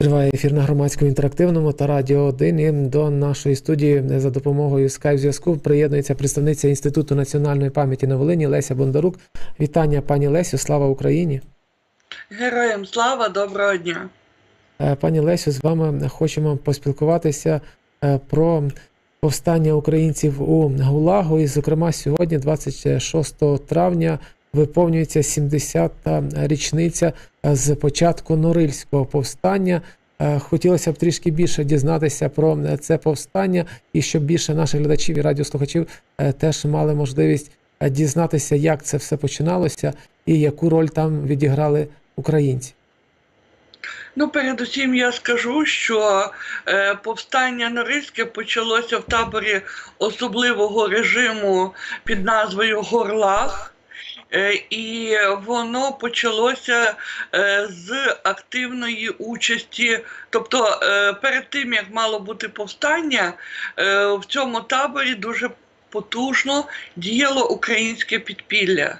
Триває ефір на громадському інтерактивному та радіо 1. І до нашої студії за допомогою скайп-зв'язку приєднується представниця Інституту національної пам'яті на Волині Леся Бондарук. Вітання, пані Лесю, слава Україні! Героям слава, доброго дня. Е, Пані Лесю, з вами хочемо поспілкуватися е, про повстання українців у Гулагу. І, зокрема, сьогодні, 26 травня, виповнюється 70-та річниця е, з початку Норильського повстання. Е, Хотілося б трішки більше дізнатися про е, це повстання, і щоб більше наших глядачів і радіослухачів теж мали можливість дізнатися, як це все починалося і яку роль там відіграли українці. Ну, передусім я скажу, що е, повстання Норильське почалося в таборі особливого режиму під назвою Горлах. Е, І воно почалося е, з активної участі. Тобто, е, перед тим як мало бути повстання, в цьому таборі дуже потужно діяло українське підпілля.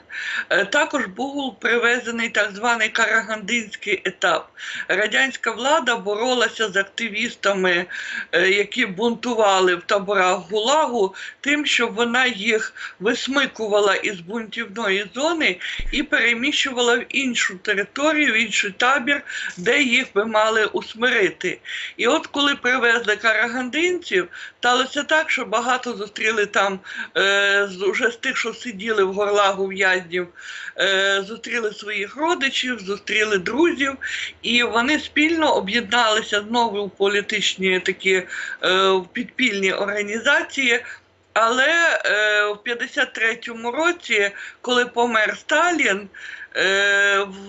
Е, Також був привезений так званий карагандинський етап. Радянська влада боролася з активістами, е, які бунтували в таборах Гулагу, тим, що вона їх висмикувала із бунтівної зони і переміщувала в іншу територію, в інший табір, де їх би мали усмирити. І от коли привезли карагандинців, сталося так, що багато зустріли там е, з- уже з тих, що сиділи в горлагу в'язнів, е, зустріли своїх родичів, зустріли друзів, і вони спільно об'єдналися знову в політичні такі е, підпільні організації. Але в 53-му році, коли помер Сталін,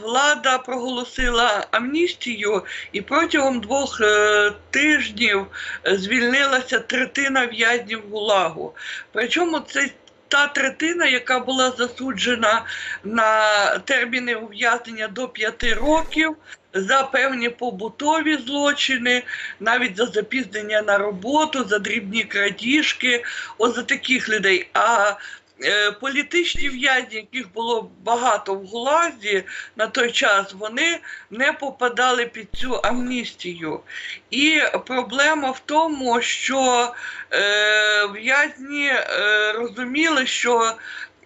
влада проголосила амністію, і протягом двох е, тижнів е, звільнилася третина в'язнів ГУЛАГу. Причому це та третина, яка була засуджена на терміни ув'язнення до п'яти років. За певні побутові злочини, навіть за запізнення на роботу, за дрібні крадіжки, от за таких людей. А е, політичні в'язні, яких було багато в Гулазі на той час, вони не попадали під цю амністію. І проблема в тому, що е, в'язні е, розуміли, що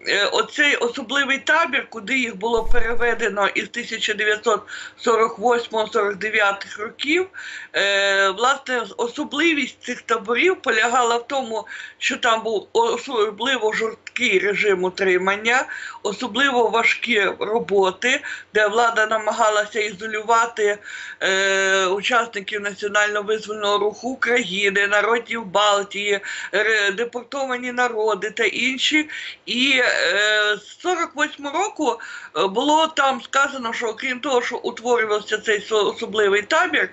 е, Оцей особливий табір, куди їх було переведено із 1948-49 років, е, власне, особливість цих таборів полягала в тому, що там був особливо жорсткий режим утримання, особливо важкі роботи, де влада намагалася ізолювати е, учасників національно-визвольного руху України, народів Балтії, ре- депортовані народи та інші. І е, з 48 року е, було там сказано, що окрім того, що утворювався цей особливий табір.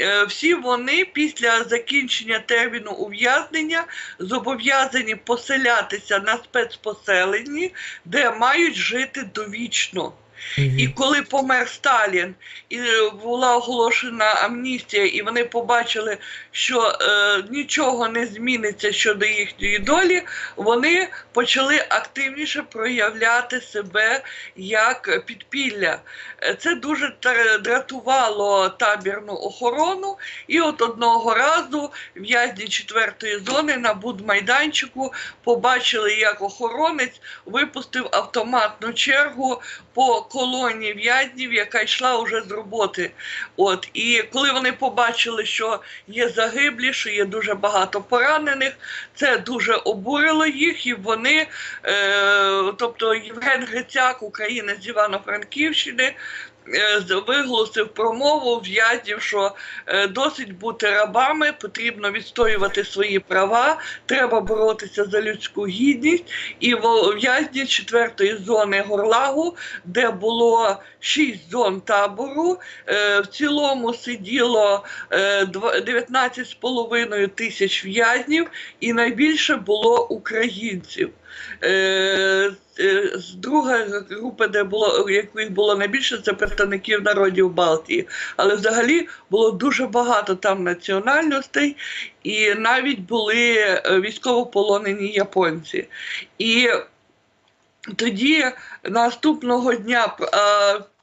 Е, Всі вони після закінчення терміну ув'язнення зобов'язані поселятися на спецпоселенні, де мають жити довічно. І коли помер Сталін, і е, була оголошена амністія, і вони побачили, що е, нічого не зміниться щодо їхньої долі, вони почали активніше проявляти себе як підпілля. Е, Це дуже дратувало табірну охорону. І от одного разу в'язні четвертої зони на будмайданчику побачили, як охоронець випустив автоматну чергу по колоні в'язнів, яка йшла вже з роботи. От і коли вони побачили, що є загиблі, що є дуже багато поранених, це дуже обурило їх, і вони, е, тобто Євген Грицяк, українець з Івано-Франківщини. Е, Виголосив промову в'язнів, що е, досить бути рабами, потрібно відстоювати свої права, треба боротися за людську гідність. І в'язні четвертої зони Горлагу, де було шість зон табору, е, в цілому сиділо е, дв- 19,5 тисяч в'язнів, і найбільше було українців. Е, е, Друга група, де було яких було найбільше, це представників народів Балтії. Але взагалі було дуже багато там національностей, і навіть були е, військовополонені японці. І тоді наступного дня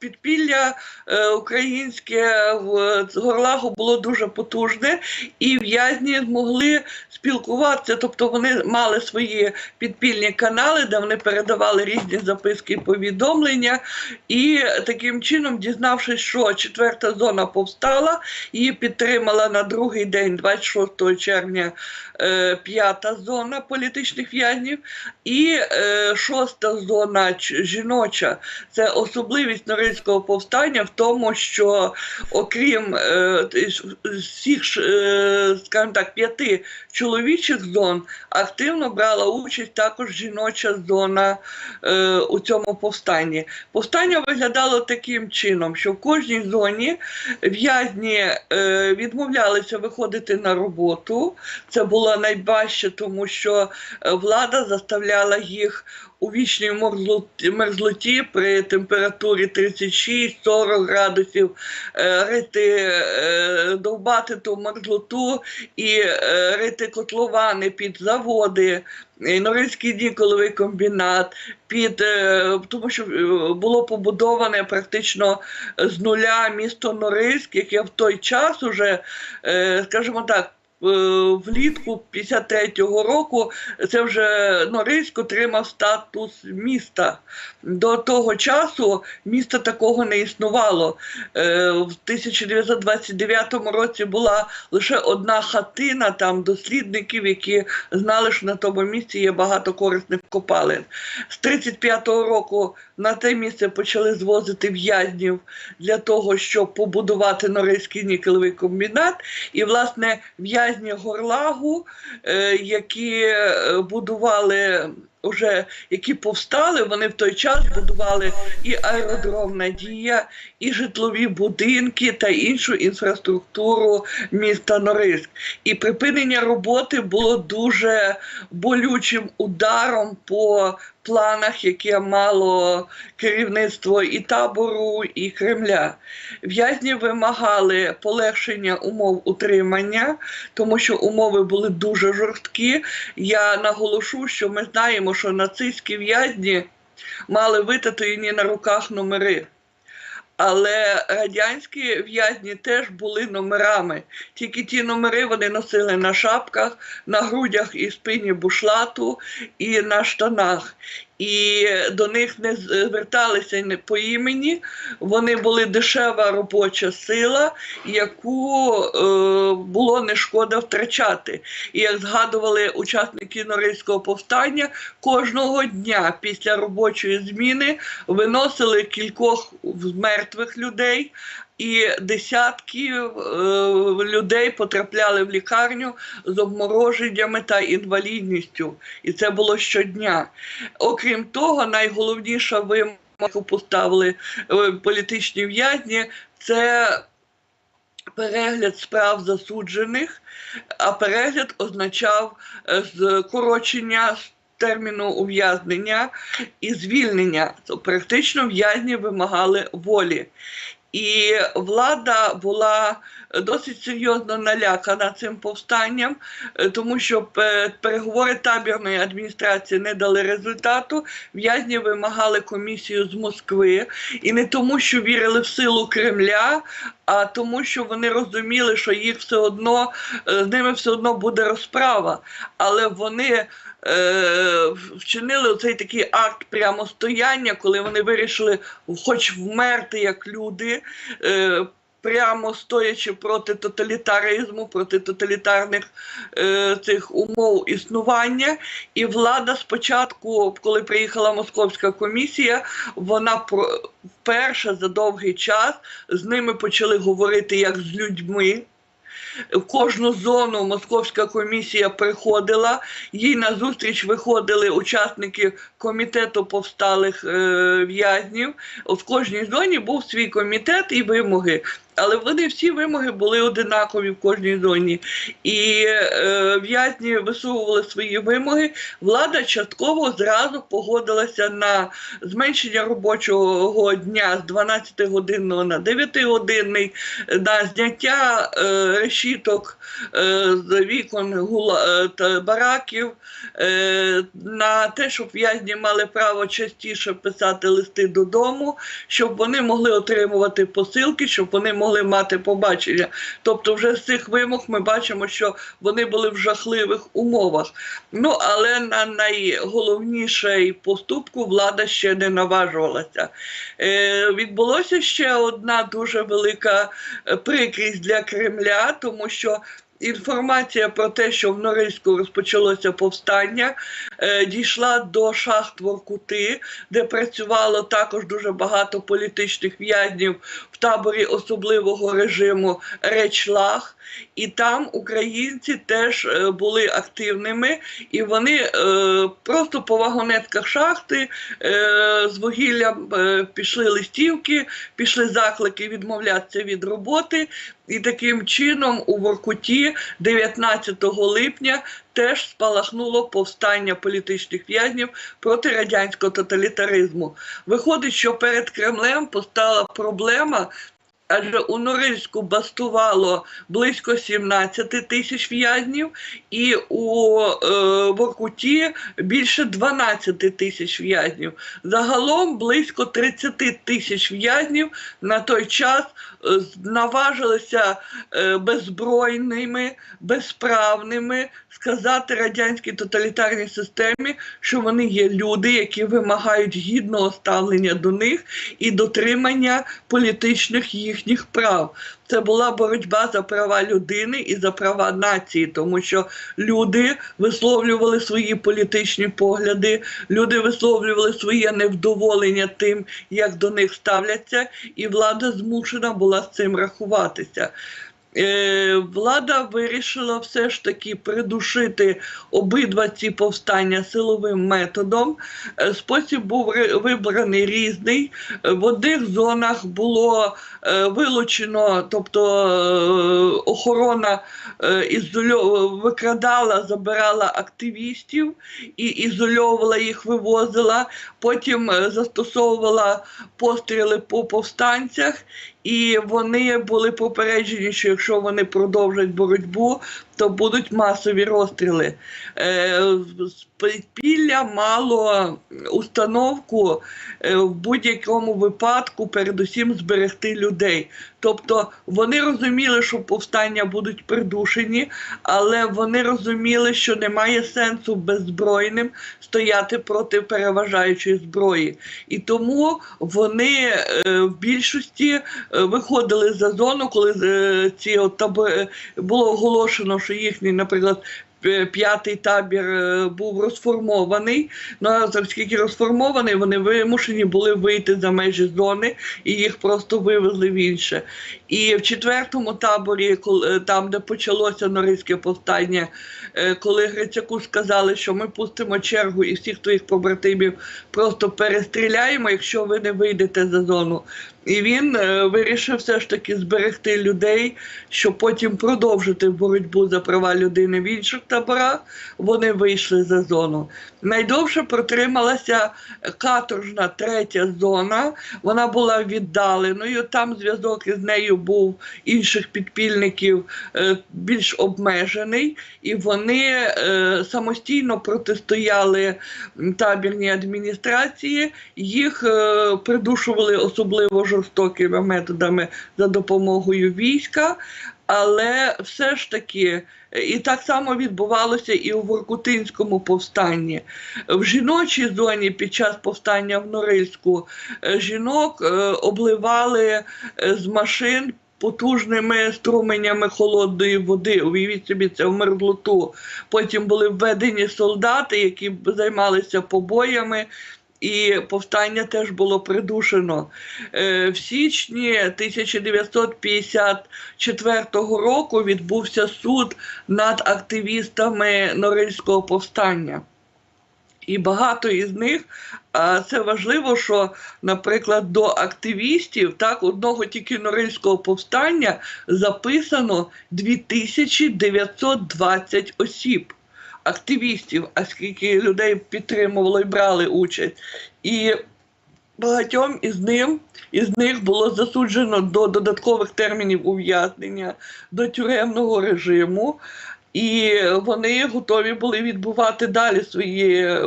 підпілля е, українське в Горлагу було дуже потужне, і в'язні змогли спілкуватися, тобто вони мали свої підпільні канали, де вони передавали різні записки і повідомлення. І таким чином, дізнавшись, що четверта зона повстала, її підтримала на другий день, 26 червня, е, п'ята зона політичних в'язнів, і е, шоста зона жіноча. Це особливість Норильського повстання в тому, що окрім е, всіх, е, скажімо так, п'яти чоловічих зон, активно брала участь також жіноча зона е, у цьому повстанні. Повстання виглядало таким чином, що в кожній зоні в'язні е, відмовлялися виходити на роботу. Це було найважче, тому що е, влада заставляла їх у вічній мерзлоті, при температурі 36-40 градусів е, рити, е, довбати ту мерзлоту і е, рити котловани під заводи. Норильський ніколовий комбінат, під, тому що було побудоване практично з нуля місто Норильськ, яке в той час уже, скажімо так, влітку 53-го року це вже Норильськ отримав статус міста. До того часу міста такого не існувало. Е, В 1929 році була лише одна хатина там дослідників, які знали, що на тому місці є багато корисних копалин. З 35-го року на те місце почали звозити в'язнів для того, щоб побудувати Норильський нікелевий комбінат. І, власне, в'язні Горлагу, е, які е, будували. Уже які повстали, вони в той час будували і аеродром Надія, і житлові будинки та іншу інфраструктуру міста Норильськ. І припинення роботи було дуже болючим ударом по планах, яке мало керівництво і табору, і Кремля. В'язні вимагали полегшення умов утримання, тому що умови були дуже жорсткі. Я наголошу, що ми знаємо, що нацистські в'язні мали витатуєні на руках номери. Але радянські в'язні теж були номерами. Тільки ті номери вони носили на шапках, на грудях і спині бушлату і на штанах. І до них не зверталися не по імені. Вони були дешева робоча сила, яку е, було не шкода втрачати. І як згадували учасники Норильського повстання, кожного дня після робочої зміни виносили кількох мертвих людей. І десятки е, людей потрапляли в лікарню з обмороженнями та інвалідністю, і це було щодня. Окрім того, найголовніша вимога, яку поставили е, політичні в'язні, це перегляд справ засуджених, а перегляд означав е, скорочення терміну ув'язнення і звільнення. То практично в'язні вимагали волі. І влада була досить серйозно налякана цим повстанням, е, тому що переговори табірної адміністрації не дали результату. В'язні вимагали комісію з Москви, і не тому, що вірили в силу Кремля, а тому, що вони розуміли, що їх все одно е, з ними все одно буде розправа. Але вони е, вчинили цей такий акт прямостояння, коли вони вирішили хоч вмерти як люди. Е, Прямо стоячи проти тоталітаризму, проти тоталітарних е, цих умов існування, і влада спочатку, коли приїхала московська комісія, вона про вперше за довгий час з ними почали говорити як з людьми. В кожну зону московська комісія приходила, їй назустріч виходили учасники комітету повсталих е, в'язнів. В кожній зоні був свій комітет і вимоги. Але вони всі вимоги були одинакові в кожній зоні. І е, в'язні висували свої вимоги. Влада частково зразу погодилася на зменшення робочого дня з 12-годинного на 9-годинний, на зняття е, решіток е, з вікон гула, е, та бараків, е, на те, щоб в'язні мали право частіше писати листи додому, щоб вони могли отримувати посилки, щоб вони могли мати побачення. Тобто, вже з цих вимог ми бачимо, що вони були в жахливих умовах. Ну, але на найголовніший поступку влада ще не наважувалася. Е, відбулося ще одна дуже велика е, прикрість для Кремля, тому що. Інформація про те, що в Норильську розпочалося повстання, дійшла до шахт Воркути, де працювало також дуже багато політичних в'язнів в таборі особливого режиму Речлаг. І там українці теж е, були активними, і вони е, просто по вагонетках шахти е, з вугіллям е, пішли листівки, пішли заклики відмовлятися від роботи. І таким чином у Воркуті 19 липня теж спалахнуло повстання політичних в'язнів проти радянського тоталітаризму. Виходить, що перед Кремлем постала проблема. Адже у Норильську бастувало близько 17 тисяч в'язнів, і у е, Воркуті більше 12 тисяч в'язнів. Загалом близько 30 тисяч в'язнів на той час наважилися е, беззбройними, безправними сказати радянській тоталітарній системі, що вони є люди, які вимагають гідного ставлення до них і дотримання політичних їхніх прав. Це була боротьба за права людини і за права нації, тому що люди висловлювали свої політичні погляди, люди висловлювали своє невдоволення тим, як до них ставляться, і влада змушена була з цим рахуватися. Е, влада вирішила все ж таки придушити обидва ці повстання силовим методом. Е, Спосіб був вибраний різний. В одних зонах було е, вилучено, тобто охорона викрадала, забирала активістів і ізольовувала їх, вивозила. Потім застосовувала постріли по повстанцях, і вони були попереджені, що якщо вони продовжать боротьбу, то будуть масові розстріли. Е, з Підпілля мало установку е, в будь-якому випадку, передусім зберегти людей. Тобто вони розуміли, що повстання будуть придушені, але вони розуміли, що немає сенсу беззбройним стояти проти переважаючої зброї. І тому вони е, в більшості е, виходили за зону, коли е, ці от таби було оголошено, їхній, наприклад. П- П'ятий табір е, був розформований. Ну а оскільки розформований, вони вимушені були вийти за межі зони і їх просто вивезли в інше. І в четвертому таборі, е, там, де почалося Норильське повстання, е, коли Грицяку сказали, що ми пустимо чергу і всіх твоїх побратимів просто перестріляємо, якщо ви не вийдете за зону. І він е, вирішив все ж таки зберегти людей, щоб потім продовжити боротьбу за права людини в інших таборах. Вони вийшли за зону. Найдовше протрималася каторжна третя зона. Вона була віддаленою. Там зв'язок із нею був інших підпільників е, більш обмежений, і вони е, самостійно протистояли табірній адміністрації. Їх е, придушували особливо жорстокими методами за допомогою війська. Але все ж таки, і так само відбувалося і у Воркутинському повстанні. В жіночій зоні під час повстання в Норильську е, жінок е, обливали е, з машин. Потужними струменями холодної води, уявіть собі це в мерзлоту. Потім були введені солдати, які займалися побоями, і повстання теж було придушено. Е, В січні 1954 року відбувся суд над активістами Норильського повстання. І багато із них, а це важливо, що, наприклад, до активістів так одного тільки Норильського повстання записано 2920 осіб. Активістів, а скільки людей підтримувало і брали участь. І Багатьом із ним із них було засуджено до додаткових термінів ув'язнення, до тюремного режиму, і вони готові були відбувати далі свої е,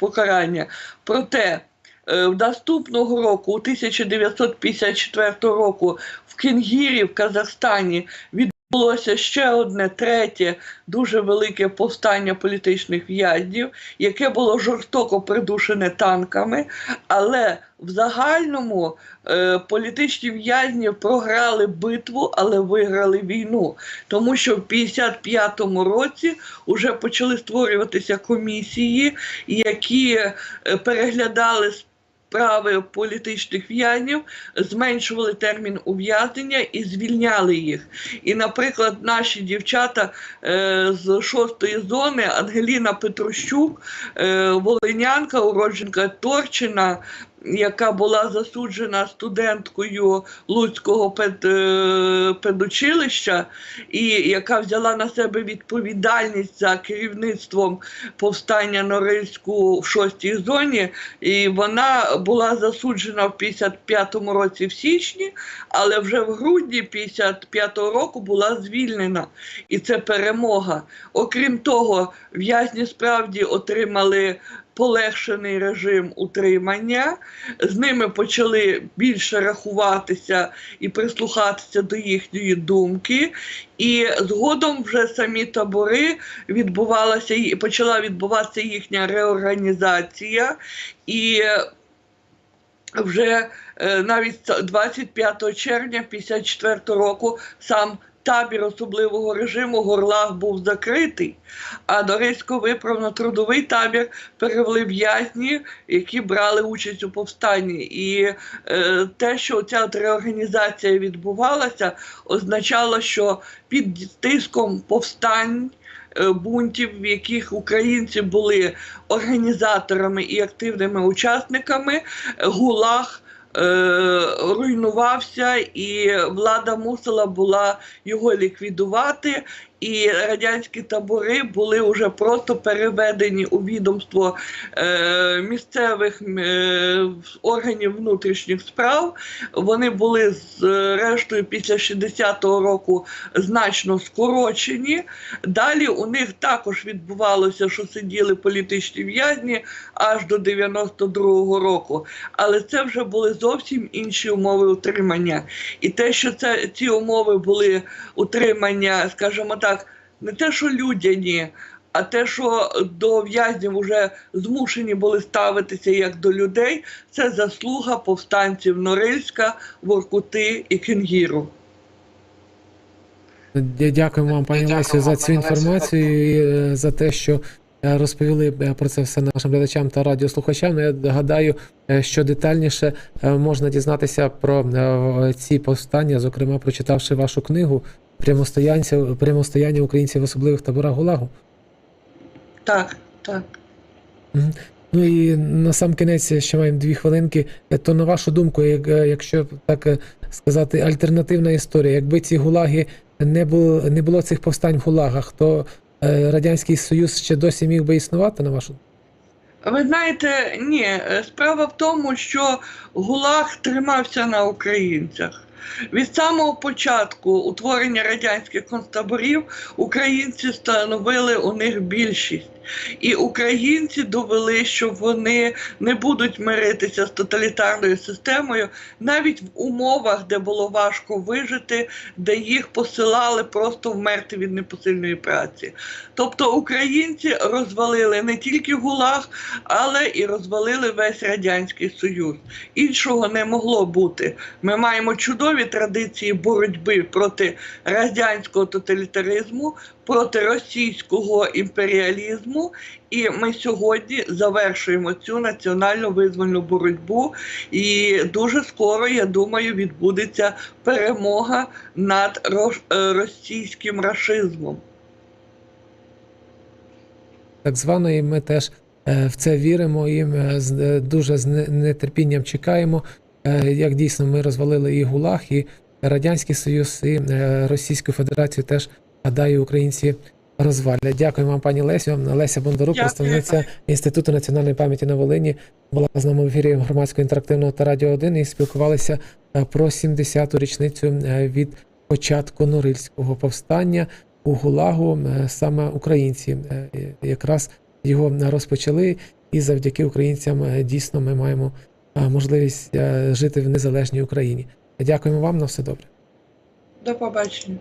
покарання. Проте е, в наступного року, у 1954 року, в Кенгірі в Казахстані відбулося ще одне третє дуже велике повстання політичних в'язнів, яке було жорстоко придушене танками, але в загальному е, політичні в'язні програли битву, але виграли війну. Тому що в 55-му році вже почали створюватися комісії, які е, переглядали справи політичних в'язнів, зменшували термін ув'язнення і звільняли їх. І, наприклад, наші дівчата е, з шостої зони Ангеліна Петрощук, е, волинянка, уродженка Торчина, яка була засуджена студенткою Луцького пед, е, педучилища, і яка взяла на себе відповідальність за керівництвом повстання Норильську в шостій зоні. І вона була засуджена в 55-му році в січні, але вже в грудні 55-го року була звільнена. І це перемога. Окрім того, в'язні справді отримали полегшений режим утримання, з ними почали більше рахуватися і прислухатися до їхньої думки. І згодом вже самі табори відбувалася і почала відбуватися їхня реорганізація. І вже е, навіть 25 червня 54 року сам табір особливого режиму Горлах був закритий, а Норильсько виправно-трудовий табір перевели в'язні, які брали участь у повстанні. І е, те, що ця реорганізація відбувалася, означало, що під тиском повстань. е, Бунтів, в яких українці були організаторами і активними учасниками, е, ГУЛАГ е, руйнувався, і влада мусила була його ліквідувати. І радянські табори були вже просто переведені у відомство е, місцевих е, органів внутрішніх справ. Вони були з е, після 60-го року значно скорочені. Далі у них також відбувалося, що сиділи політичні в'язні аж до 92-го року. Але це вже були зовсім інші умови утримання. І те, що це ці умови були утримання, скажімо так, не те, що людяні. А те, що до в'язнів вже змушені були ставитися як до людей, це заслуга повстанців Норильська, Воркути і Кенгіру. Дя- Дякуємо вам, пані Лесю, за цю інформацію і е, за те, що е, розповіли е, про це все нашим глядачам та радіослухачам. Я гадаю, що детальніше можна дізнатися про ці повстання, зокрема прочитавши вашу книгу «Прямостоянця- Прямостояння українців в особливих таборах ГУЛАГу. Так, так. Ну і на сам кінець ще маємо дві хвилинки. Е, То на вашу думку, як, е, якщо так е, сказати, альтернативна історія, якби ці гулаги не було, не було цих повстань в гулагах, то е, Радянський Союз ще досі міг би існувати, на вашу думку? Ви знаєте, ні, е, справа в тому, що ГУЛАГ тримався на українцях. Від самого початку утворення радянських концтаборів українці становили у них більшість. І українці довели, що вони не будуть миритися з тоталітарною системою навіть в умовах, де було важко вижити, де їх посилали просто вмерти від непосильної праці. Тобто українці розвалили не тільки ГУЛАГ, але і розвалили весь радянський союз. Іншого не могло бути. Ми маємо чудові традиції боротьби проти радянського тоталітаризму, проти російського імперіалізму. І ми сьогодні завершуємо цю національно визвольну боротьбу. І дуже скоро, я думаю, відбудеться перемога над е, російським рашизмом. Так звано, і ми теж е, в це віримо і е, дуже з нетерпінням чекаємо, як дійсно ми розвалили і ГУЛАГ, і Радянський Союз, і Російську Федерацію теж, гадаю, українці розвалять. Дякую вам, пані Лесю. Леся Бондарук, представниця Інституту національної пам'яті на Волині, була з нами в ефірі громадського інтерактивного та радіо 1 і спілкувалися е, про 70-ту річницю е, від початку Норильського повстання у Гулагу. Е, Саме українці якраз його розпочали, і завдяки українцям дійсно ми маємо можливість жити в незалежній Україні. Дякуємо вам на все добре. До побачення.